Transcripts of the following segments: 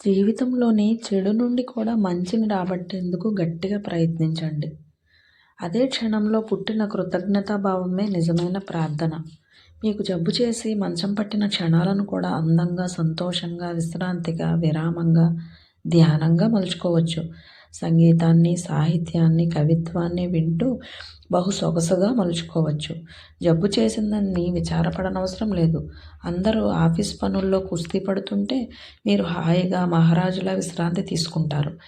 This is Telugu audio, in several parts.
జీవితంలోని చెడు నుండి కూడా మంచిని రాబట్టేందుకు గట్టిగా ప్రయత్నించండి. అదే క్షణంలో పుట్టిన కృతజ్ఞతాభావమే నిజమైన ప్రార్థన. మీకు జబ్బు చేసి మంచం పట్టిన క్షణాలను కూడా అందంగా సంతోషంగా విశ్రాంతిగా విరామంగా ధ్యానంగా మలుచుకోవచ్చు. సంగీతాన్ని సాహిత్యాన్ని కవిత్వాన్ని వింటూ బహు సొగసుగా మలుచుకోవచ్చు. జబ్బు చేసిందని విచారపడనవసరం లేదు. అందరూ ఆఫీస్ పనుల్లో కుస్తీ పడుతుంటే మీరు హాయిగా మహారాజులా విశ్రాంతి తీసుకుంటారు.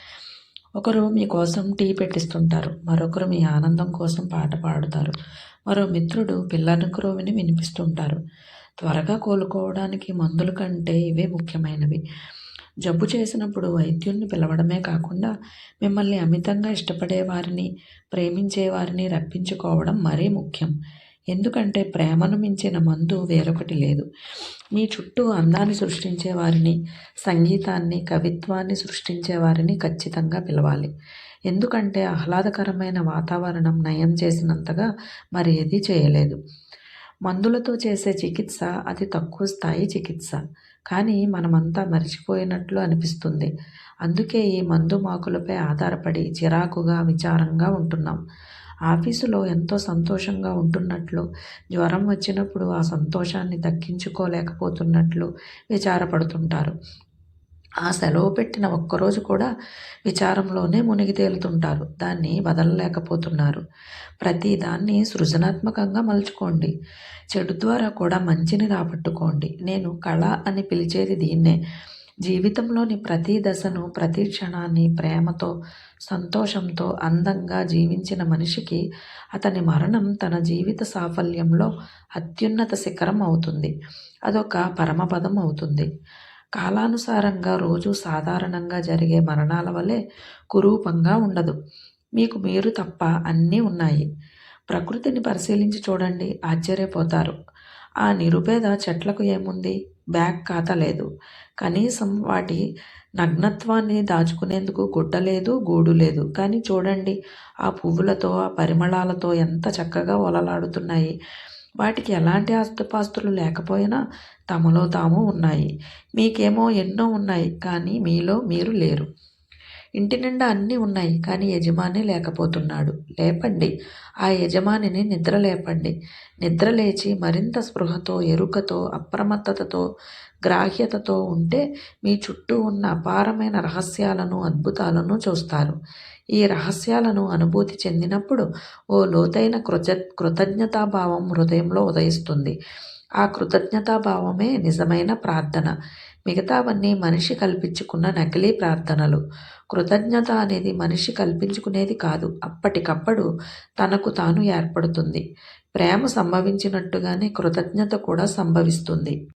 ఒకరు మీకోసం టీ పెట్టిస్తుంటారు. మరొకరు మీ ఆనందం కోసం పాట పాడుతారు. మరో మిత్రుడు పిల్లనకురో వినిపిస్తుంటారు. త్వరగా కోలుకోవడానికి మందుల కంటే ఇవే ముఖ్యమైనవి. జబ్బు చేసినప్పుడు వైద్యుల్ని పిలవడమే కాకుండా మిమ్మల్ని అమితంగా ఇష్టపడే వారిని రప్పించుకోవడం మరీ ముఖ్యం. ఎందుకంటే ప్రేమను మించిన మందు వేరొకటి లేదు. మీ చుట్టూ అందాన్ని సృష్టించే వారిని సంగీతాన్ని కవిత్వాన్ని సృష్టించే వారిని ఖచ్చితంగా పిలవాలి. ఎందుకంటే ఆహ్లాదకరమైన వాతావరణం నయం చేసినంతగా మరి ఏదీ చేయలేదు. మందులతో చేసే చికిత్స అతి తక్కువ స్థాయి చికిత్స. కానీ మనమంతా మర్చిపోయినట్లు అనిపిస్తుంది. అందుకే ఈ మందు మాకులపై ఆధారపడి చిరాకుగా విచారంగా ఉంటున్నాం. ఆఫీసులో ఎంతో సంతోషంగా ఉంటున్నట్లు జ్వరం వచ్చినప్పుడు ఆ సంతోషాన్ని దక్కించుకోలేకపోతున్నట్లు విచారపడుతుంటారు. ఆ సెలవు పెట్టిన ఒక్కరోజు కూడా విచారంలోనే మునిగి తేలుతుంటారు. దాన్ని వదలలేకపోతున్నారు. ప్రతి దాన్ని సృజనాత్మకంగా మలుచుకోండి. చెడు ద్వారా కూడా మంచిని రాబట్టుకోండి. నేను కళ అని పిలిచేది దీన్నే. జీవితంలోని ప్రతి దశను ప్రతి క్షణాన్ని ప్రేమతో సంతోషంతో అందంగా జీవించిన మనిషికి అతని మరణం తన జీవిత సాఫల్యంలో అత్యున్నత శిఖరం అవుతుంది. అదొక పరమపదం అవుతుంది. కాలానుసారంగా రోజు సాధారణంగా జరిగే మరణాల వలె కురూపంగా ఉండదు. మీకు మీరు తప్ప అన్నీ ఉన్నాయి. ప్రకృతిని పరిశీలించి చూడండి ఆశ్చర్యపోతారు. ఆ నిరుపేద చెట్లకు ఏముంది? బ్యాగ్ ఖాతా లేదు. కనీసం వాటి నగ్నత్వాన్ని దాచుకునేందుకు గుడ్డ లేదు గూడు లేదు. కానీ చూడండి ఆ పువ్వులతో ఆ పరిమళాలతో ఎంత చక్కగా ఒలలాడుతున్నాయి వాటికి ఎలాంటి ఆస్తిపాస్తులు లేకపోయినా తమలో తాము ఉన్నాయి. మీకేమో ఎన్నో ఉన్నాయి కానీ మీలో మీరు లేరు. ఇంటి నిండా అన్నీ ఉన్నాయి కానీ యజమాని లేకపోతున్నాడు. లేపండి. ఆ యజమానిని నిద్ర లేపండి. నిద్ర లేచి మరింత స్పృహతో ఎరుకతో అప్రమత్తతతో గ్రాహ్యతతో ఉంటే మీ చుట్టూ ఉన్న అపారమైన రహస్యాలను అద్భుతాలను చూస్తారు. ఈ రహస్యాలను అనుభూతి చెందినప్పుడు ఓ లోతైన కృత కృతజ్ఞతాభావం హృదయంలో ఉదయిస్తుంది. ఆ కృతజ్ఞతాభావమే నిజమైన ప్రార్థన. మిగతావన్నీ మనిషి కల్పించుకున్న నకిలీ ప్రార్థనలు. కృతజ్ఞత అనేది మనిషి కల్పించుకునేది కాదు. అప్పటికప్పుడు తనకు తాను ఏర్పడుతుంది. ప్రేమ సంభవించినట్టుగానే కృతజ్ఞత కూడా సంభవిస్తుంది.